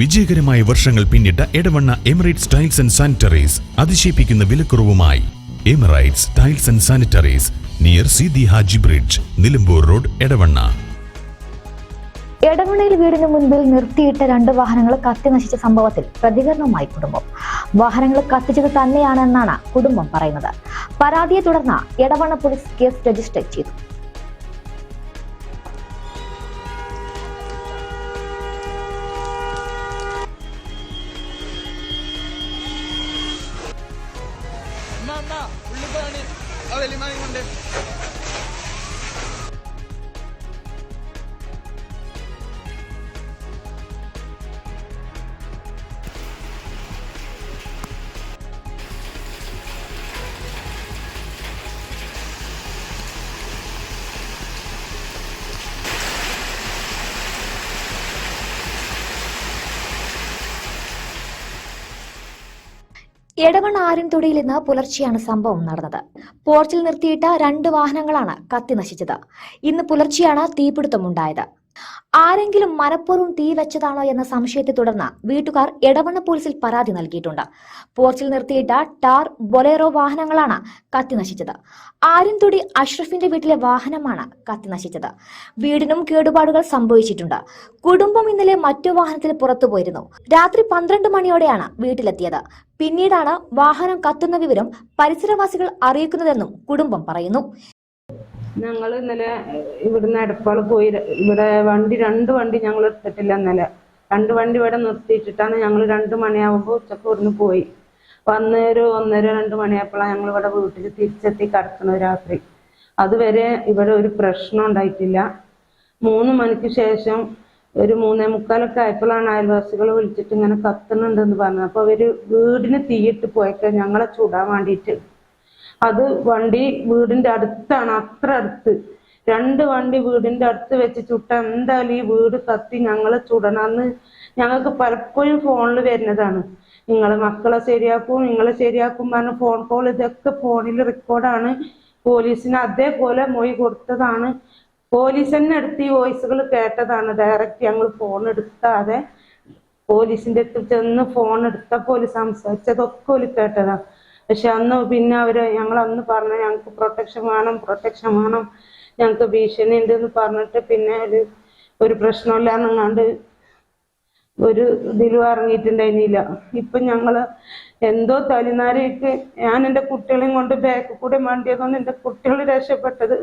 വിജയകരമായ വർഷങ്ങൾ പിന്നിട്ട Edavanna Emirates tiles and sanitaries അതിശയിപ്പിക്കുന്ന വിലക്കുറവുമായി. Emirates tiles and sanitaries near Sidi Haji bridge Nilambur road Edavanna. എടവണ്ണയിൽ വീടിന് മുൻപിൽ നിർത്തിയിട്ട രണ്ട് വാഹനങ്ങൾ കത്തി നശിച്ച സംഭവത്തിൽ പ്രതികരണവുമായി കുടുംബം. വാഹനങ്ങൾ കത്തിച്ചത് തന്നെയാണെന്നാണ് കുടുംബം പറയുന്നത്. പരാതിയെ തുടർന്ന് എടവണ്ണ പോലീസ് കേസ് രജിസ്റ്റർ ചെയ്തു. എടവണ്ണ ആര്യൻതൊടിയിൽ ഇന്ന് പുലർച്ചെയാണ് സംഭവം നടന്നത്. പോർച്ചിൽ നിർത്തിയിട്ട രണ്ട് വാഹനങ്ങളാണ് കത്തി നശിച്ചത്. ഇന്ന് പുലർച്ചെയാണ് തീപിടുത്തമുണ്ടായത്. ആരെങ്കിലും മനഃപൂർവം തീ വെച്ചതാണോ എന്ന സംശയത്തെ തുടർന്ന് വീട്ടുകാർ എടവണ്ണ പോലീസിൽ പരാതി നൽകിയിട്ടുണ്ട്. പോർച്ചിൽ നിർത്തിയിട്ട ടാർ ബൊലേറോ വാഹനങ്ങളാണ് കത്തി നശിച്ചത്. ആര്യൻതൊടി അഷ്റഫിന്റെ വീട്ടിലെ വാഹനമാണ് കത്തി നശിച്ചത്. വീടിനും കേടുപാടുകൾ സംഭവിച്ചിട്ടുണ്ട്. കുടുംബം ഇന്നലെ മറ്റു വാഹനത്തിൽ പുറത്തു പോയിരുന്നു. രാത്രി പന്ത്രണ്ട് മണിയോടെയാണ് വീട്ടിലെത്തിയത്. പിന്നീടാണ് വാഹനം കത്തുന്ന വിവരം പരിസരവാസികൾ അറിയിക്കുന്നതെന്നും കുടുംബം പറയുന്നു. ഞങ്ങൾ ഇന്നലെ ഇവിടുന്ന് എടപ്പാൾ പോയി ഇവിടെ വണ്ടി രണ്ട് വണ്ടി ഞങ്ങൾ എടുത്തിട്ടില്ല ഇന്നലെ. രണ്ട് വണ്ടി ഇവിടെ നിർത്തിയിട്ടിട്ടാണ് ഞങ്ങൾ രണ്ട് മണിയാവുമ്പോൾ ഉച്ചയ്ക്ക് ഇവിടുന്ന് പോയി. വന്ന് ഒരു ഒന്നര രണ്ട് മണിയായപ്പോഴാണ് ഞങ്ങൾ ഇവിടെ വീട്ടിൽ തിരിച്ചെത്തി കിടക്കുന്നത് രാത്രി. അതുവരെ ഇവിടെ ഒരു പ്രശ്നം ഉണ്ടായിട്ടില്ല. മൂന്ന് മണിക്ക് ശേഷം ഒരു മൂന്നേ മുക്കാലൊക്കെ ആയപ്പോഴാണ് അയൽവാസികൾ വിളിച്ചിട്ട് ഇങ്ങനെ കത്തുന്നുണ്ടെന്ന് പറഞ്ഞത്. അപ്പോൾ അവർ വീടിന് തീയിട്ട് പോയേക്ക ഞങ്ങളെ ചൂടാൻ വേണ്ടിയിട്ട്. അത് വണ്ടി വീടിന്റെ അടുത്താണ് അത്ര അടുത്ത്. രണ്ട് വണ്ടി വീടിന്റെ അടുത്ത് വെച്ച് ചുട്ട എന്തായാലും ഈ വീട് കത്തി ഞങ്ങളെ ചുടണമെന്ന് ഞങ്ങൾക്ക് പലപ്പോഴും ഫോണിൽ വരുന്നതാണ്. നിങ്ങളെ മക്കളെ ശരിയാക്കും നിങ്ങളെ ശരിയാക്കും പറഞ്ഞ ഫോൺ കോൾ ഇതൊക്കെ ഫോണിൽ റെക്കോർഡാണ് പോലീസിന് അതേപോലെ മൊഴി കൊടുത്തതാണ്. പോലീസ് തന്നെ ഈ വോയിസുകൾ കേട്ടതാണ്. ഡയറക്റ്റ് ഞങ്ങൾ ഫോൺ എടുക്കാതെ പോലീസിന്റെ അടുത്ത് ചെന്ന് ഫോൺ എടുത്തപ്പോൾ സംസാരിച്ചതൊക്കെ ഓൽ കേട്ടതാ. പക്ഷെ അന്ന് പിന്നെ അവർ ഞങ്ങൾ അന്ന് പറഞ്ഞ ഞങ്ങൾക്ക് പ്രൊട്ടക്ഷൻ വേണം പ്രൊട്ടക്ഷൻ വേണം ഞങ്ങൾക്ക് ഭീഷണി ഉണ്ട് എന്ന് പറഞ്ഞിട്ട് പിന്നെ ഒരു ഒരു പ്രശ്നമില്ലാന്നങ്ങാണ്ട് ഒരു ഇതിലും ഇറങ്ങിയിട്ടുണ്ടായിരുന്നില്ല. ഇപ്പൊ ഞങ്ങൾ എന്തോ തലിനാരേക്ക് ഞാൻ എന്റെ കുട്ടികളെയും കൊണ്ട് ബാക്ക് കൂടെ മണ്ടിയതുകൊണ്ട് എന്റെ കുട്ടികൾ രക്ഷപ്പെട്ടത്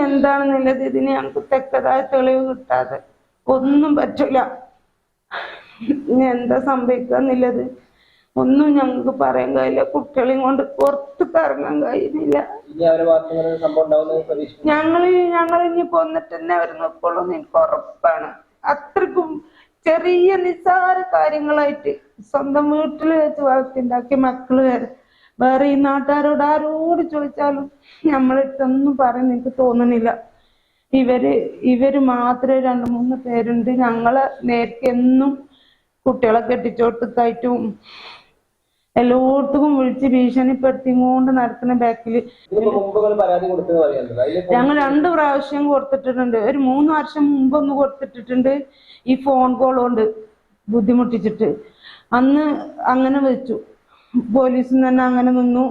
എന്താണെന്നുള്ളത് ഇതിന് ഞങ്ങൾക്ക് തെക്കതായ തെളിവ് കിട്ടാതെ ഒന്നും പറ്റില്ല എന്താ സംഭവിക്കാന്നുള്ളത്? ഒന്നും ഞങ്ങൾക്ക് പറയാൻ കഴിയില്ല. കുട്ടികളെയും കൊണ്ട് പുറത്തേക്ക് ഇറങ്ങാൻ കഴിയുന്നില്ല. ഞങ്ങൾ ഞങ്ങൾ ഇനി പോന്നിട്ട് തന്നെ അവർ നോക്കുള്ളൂ എന്ന് എനിക്ക് ഉറപ്പാണ്. അത്രക്കും ചെറിയ നിസ്സാര കാര്യങ്ങളായിട്ട് സ്വന്തം വീട്ടിൽ വെച്ച് വളർത്തിണ്ടാക്കിയ മക്കൾ വരെ. വേറെ ഈ നാട്ടുകാരോട് ആരോട് ചോദിച്ചാലും നമ്മളടുത്തൊന്നും പറയുന്ന എനിക്ക് തോന്നുന്നില്ല ഇവർ ഇവർ മാത്രമേ രണ്ടു മൂന്ന് പേരുണ്ട്. ഞങ്ങളെ നേരത്തെ എന്നും കുട്ടികളെ കെട്ടിച്ചോട്ടത്തായിട്ടും എല്ലായിടത്തും വിളിച്ച് ഭീഷണിപ്പെടുത്തിക്കൊണ്ട് നടക്കുന്ന ബാക്കിൽ ഞങ്ങൾ രണ്ട് പ്രാവശ്യം കൊടുത്തിട്ടുണ്ട്. ഒരു മൂന്ന് വർഷം മുമ്പ് ഒന്ന് കൊടുത്തിട്ടിട്ടുണ്ട് ഈ ഫോൺ കോൾ കൊണ്ട് ബുദ്ധിമുട്ടിച്ചിട്ട്. അന്ന് അങ്ങനെ വെച്ചു പോലീസിൽ തന്നെ അങ്ങനെ നിന്നു.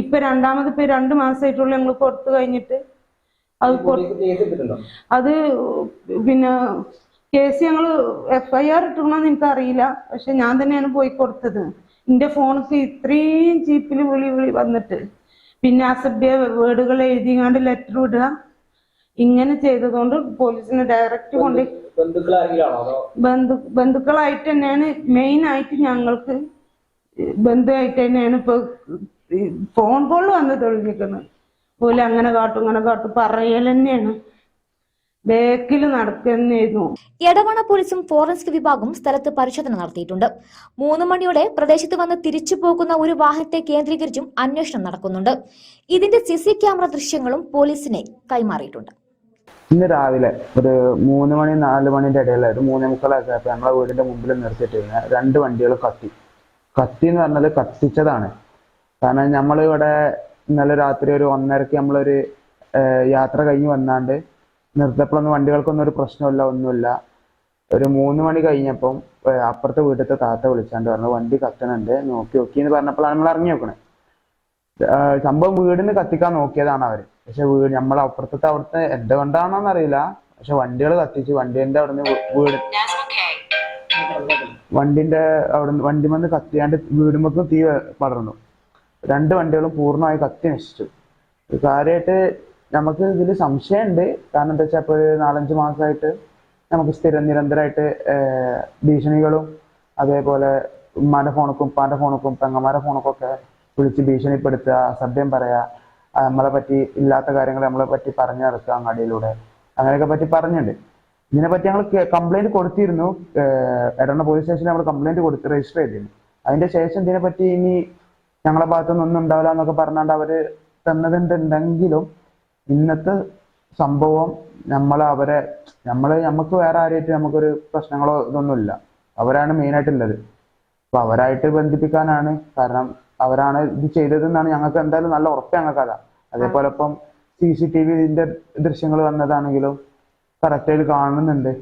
ഇപ്പൊ രണ്ടാമത് ഇപ്പൊ രണ്ട് മാസമായിട്ടുള്ള ഞങ്ങൾ കൊടുത്തു കഴിഞ്ഞിട്ട്. അത് അത് പിന്നെ കേസ് ഞങ്ങൾ എഫ് ഐ ആർ ഇട്ടണമെന്ന് എനിക്ക് അറിയില്ല പക്ഷെ ഞാൻ തന്നെയാണ് പോയി കൊടുത്തത്. എന്റെ ഫോണിക്ക് ഇത്രയും ചീപ്പിൽ വിളി വിളി വന്നിട്ട്. പിന്നെ അസഭ്യ വേർഡുകൾ എഴുതിങ്ങാണ്ട് ലെറ്റർ വിടുക ഇങ്ങനെ ചെയ്തതുകൊണ്ട് പോലീസിന് ഡയറക്റ്റ് കൊണ്ട് ബന്ധു ബന്ധുക്കളായിട്ട് തന്നെയാണ് മെയിൻ ആയിട്ട് ഞങ്ങൾക്ക് ബന്ധുവായിട്ട് തന്നെയാണ് ഇപ്പൊ ഫോൺ കോൾ വന്ന് തെളിഞ്ഞിരിക്കുന്നു പോലെ അങ്ങനെ കാട്ടും ഇങ്ങനെ കാട്ടും പറയൽ തന്നെയാണ്. ബേക്കിൽ നടക്കുന്നതായിരുന്നു എടവണ പോലീസും ഫോറൻസിക് വിഭാഗവും സ്ഥലത്ത് പരിശോധന നടത്തിയിട്ടുണ്ട്. മൂന്ന് മണിയോടെ പ്രദേശത്ത് വന്ന് തിരിച്ചു പോകുന്ന ഒരു വാഹനത്തെ കേന്ദ്രീകരിച്ചും അന്വേഷണം നടക്കുന്നുണ്ട്. ഇതിന്റെ സിസി ക്യാമറ ദൃശ്യങ്ങളും പോലീസിനെ കൈമാറിയിട്ടുണ്ട്. ഇന്ന് രാവിലെ ഒരു മൂന്ന് മണി നാല് മണിന്റെ ഇടയിൽ ഒരു മൂന്നേ മുക്കാലൊക്കെ ആയപ്പോൾ നമ്മളെ വീടിന്റെ മുമ്പിൽ നിർത്തിയിട്ടിരുന്ന രണ്ട് വണ്ടികൾ കത്തി. കത്തി എന്ന് പറഞ്ഞത് കത്തിച്ചതാണ്. കാരണം നമ്മൾ ഇവിടെ ഇന്നലെ രാത്രി ഒരു ഒന്നരക്ക് നമ്മളൊരു യാത്ര കഴിഞ്ഞ് വന്നാണ്ട് നിർത്തപ്പോഴൊന്നും വണ്ടികൾക്കൊന്നും ഒരു പ്രശ്നമില്ല ഒന്നുമില്ല. ഒരു മൂന്ന് മണി കഴിഞ്ഞപ്പം അപ്പുറത്തെ വീട്ടിലത്തെ താത്ത വിളിച്ചാണ്ട് പറഞ്ഞു വണ്ടി കത്തണുണ്ട് നോക്കി നോക്കി എന്ന് പറഞ്ഞപ്പോഴാണ് നമ്മൾ ഇറങ്ങി നോക്കണേ സംഭവം വീടിന് കത്തിക്കാൻ നോക്കിയതാണ് അവർ. പക്ഷെ വീട് നമ്മളെ അപ്പുറത്തെ അവിടുത്തെ എന്തുകൊണ്ടാണോന്ന് അറിയില്ല. പക്ഷെ വണ്ടികൾ കത്തിച്ച് വണ്ടിന്റെ അവിടുന്ന് വീട് വണ്ടിന്റെ അവിടുന്ന് വണ്ടിമന്ന് കത്തിയാണ്ട് വീടുമ്പക്ക് തീ പടർന്നു. രണ്ട് വണ്ടികളും പൂർണമായി കത്തി നശിച്ചു. കാര്യമായിട്ട് നമുക്ക് ഇതിൽ സംശയമുണ്ട് കാരണം എന്താ വെച്ചാൽ ഇപ്പോൾ നാലഞ്ച് മാസമായിട്ട് നമുക്ക് സ്ഥിരം നിരന്തരമായിട്ട് ഭീഷണികളും അതേപോലെ ഉമ്മാന്റെ ഫോണക്കും ഉപ്പാന്റെ ഫോണക്കും പെങ്ങന്മാരുടെ ഫോണൊക്കെ വിളിച്ച് ഭീഷണിപ്പെടുത്തുക അസഭ്യം പറയാ നമ്മളെ പറ്റി ഇല്ലാത്ത കാര്യങ്ങൾ നമ്മളെ പറ്റി പറഞ്ഞു നടക്കുക അങ്ങാടിയിലൂടെ. അങ്ങനെയൊക്കെ പറ്റി പറഞ്ഞിട്ടുണ്ട് ഇതിനെപ്പറ്റി ഞങ്ങൾ കംപ്ലൈന്റ് കൊടുത്തിരുന്നു. എടണ്ണ പോലീസ് സ്റ്റേഷനിൽ നമ്മൾ കംപ്ലൈന്റ് കൊടുത്ത് രജിസ്റ്റർ ചെയ്തിരുന്നു. അതിന്റെ ശേഷം ഇതിനെപ്പറ്റി ഇനി ഞങ്ങളെ ഭാഗത്തുനിന്ന് ഒന്നും ഉണ്ടാവില്ല എന്നൊക്കെ പറഞ്ഞാണ്ട് അവർ തന്നതുണ്ടെങ്കിലും ഇന്നത്തെ സംഭവം നമ്മൾ അവരെ നമ്മൾ നമുക്ക് വേറെ ആരായിട്ട് നമുക്കൊരു പ്രശ്നങ്ങളോ ഇതൊന്നുമില്ല. അവരാണ് മെയിനായിട്ടുള്ളത്. അപ്പൊ അവരായിട്ട് ബന്ധിപ്പിക്കാനാണ് കാരണം അവരാണ് ഇത് ചെയ്തതെന്നാണ് ഞങ്ങൾക്ക് എന്തായാലും നല്ല ഉറപ്പ് ഞങ്ങൾക്ക് അതാ. അതേപോലെ ഇപ്പം സി സി ടി വിന്റെ ദൃശ്യങ്ങൾ വന്നതാണെങ്കിലും കറക്റ്റായിട്ട് കാണുന്നുണ്ട്.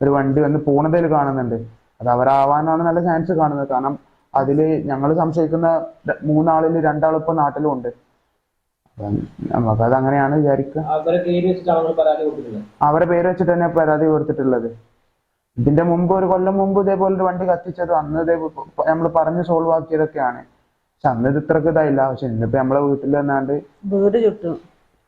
ഒരു വണ്ടി വന്ന് പോണതിൽ കാണുന്നുണ്ട്. അത് അവരാവാനാണ് നല്ല ചാൻസ് കാണുന്നത്. കാരണം അതിൽ ഞങ്ങൾ സംശയിക്കുന്ന മൂന്നാളിൽ രണ്ടാളിപ്പോ നാട്ടിലും ഉണ്ട്. നമുക്കത് അങ്ങനെയാണ് വിചാരിക്കുക. അവരെ പേര് വെച്ചിട്ട് തന്നെ പരാതി കൊടുത്തിട്ടുള്ളത്? ഇതിന്റെ മുമ്പ് ഒരു കൊല്ലം മുമ്പ് ഇതേപോലെ ഒരു വണ്ടി കത്തിച്ചത് അന്ന് ഇതേ നമ്മൾ പറഞ്ഞ് സോൾവ് ആക്കിയതൊക്കെയാണ്. പക്ഷെ അന്ന് ഇത് ഇത്രക്ക് ഇതായില്ല. പക്ഷെ ഇന്നിപ്പോ നമ്മളെ വീട്ടിൽ വന്നാണ്ട് വീട് ചുറ്റും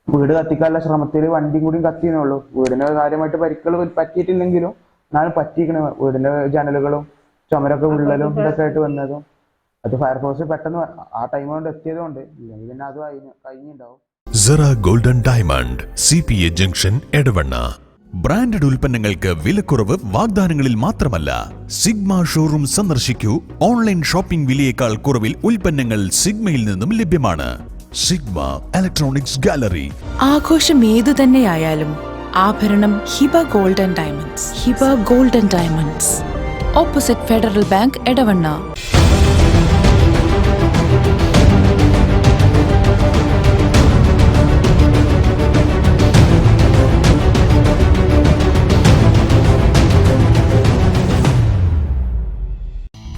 വീട് കത്തിക്കാനുള്ള ശ്രമത്തിൽ വണ്ടിയും കൂടിയും കത്തിയെന്നുള്ളൂ വീടിന് കാര്യമായിട്ട് പരിക്കൾ പറ്റിയിട്ടില്ലെങ്കിലും എന്നാലും പറ്റിയിരിക്കണ വീടിന്റെ ജനലുകളും ചുമരൊക്കെ വിള്ളലും ഇതൊക്കെ ആയിട്ട് വന്നതും. അത് ഫയർഫോഴ്സ് പെട്ടെന്ന് ആ ടൈം കൊണ്ട് എത്തിയത് കൊണ്ട് ഇല്ലെങ്കിൽ പിന്നെ അത് കഴിഞ്ഞ് കഴിഞ്ഞിണ്ടാവും. Sera golden diamond C P A junction Edavanna. Branded ഉൽപ്പന്നങ്ങൾക്ക് വിലക്കുറവ് വാഗ്ദാനങ്ങളിൽ മാത്രമല്ല സിഗ്മ ഷോറൂം സന്ദർശിക്കൂ. ഓൺലൈൻ ഷോപ്പിംഗ് വിലയേക്കാൾ കുറവിൽ ഉൽപ്പന്നങ്ങൾ സിഗ്മയിൽ നിന്നും ലഭ്യമാണ്. സിഗ്മ ഇലക്ട്രോണിക്സ് ഗാലറി ആഘോഷം ഏതു തന്നെയായാലും ആഭരണം Hiba golden diamonds Hiba golden diamonds opposite Federal Bank Edavanna.